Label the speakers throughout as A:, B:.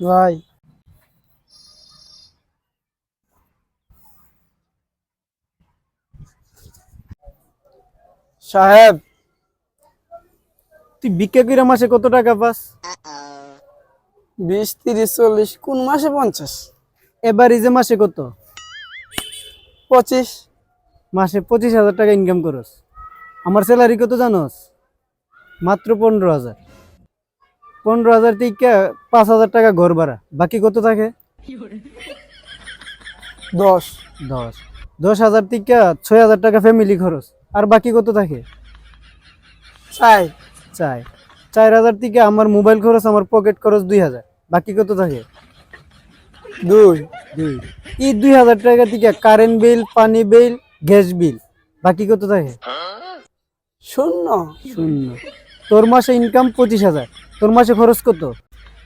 A: ভাই। সাহেব তুই ভিক্ষা করে মাসে কত টাকা পাস?
B: বিশ তিরিশ চল্লিশ কোন মাসে পঞ্চাশ?
A: এবার যে মাসে কত?
B: পঁচিশ।
A: মাসে পঁচিশ হাজার টাকা ইনকাম করস। আমার স্যালারি কত জানোস? মাত্র পনেরো হাজার। পনেরো হাজার থেকে পাঁচ হাজার টাকা ঘর ভাড়া। বাকি কত থাকে?
B: দশ।
A: দশ। দশ হাজার থেকে ছয় হাজার টাকা ফ্যামিলি খরচ। আর বাকি কত থাকে?
B: চাই
A: চাই চার হাজার থেকে আমার মোবাইল খরচ আমার পকেট খরচ দুই হাজার। বাকি কত থাকে?
B: দুই।
A: দুই। এই দুই হাজার টাকা থেকে কারেন্ট বিল পানি বিল গ্যাস বিল বাকি কত থাকে?
B: শূন্য।
A: শূন্য। তোর মাসে ইনকাম পঁচিশ হাজার। তোর মাসে খরচ কত?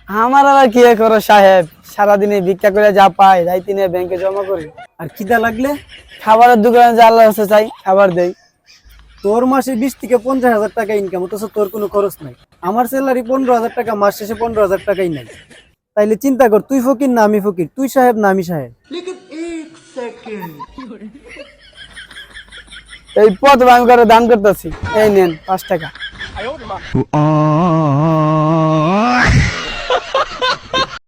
B: আমার আবার কি করো সাহেব? সারাদিনে ভিক্ষা করে যা পাই রাইতে নিয়ে ব্যাংকে জমা করি।
A: আর খিদা লাগলে?
B: খাবারের দোকানে যা আল্লাহ কাছে চাই খাবার দেই।
A: তোর মাসে বিশ থেকে পঞ্চাশ হাজার টাকা ইনকাম অথচ তোর কোনো খরচ নাই। আমার স্যালারি পনেরো হাজার টাকা মাস শেষে পনেরো হাজার টাকাই নাই। তাইলে চিন্তা কর তুই ফকির না আমি ফকির তুই সাহেব না আমি সাহেব।
B: এই পথ আমি করে দান করতেছি। এই নেন পাঁচ টাকা।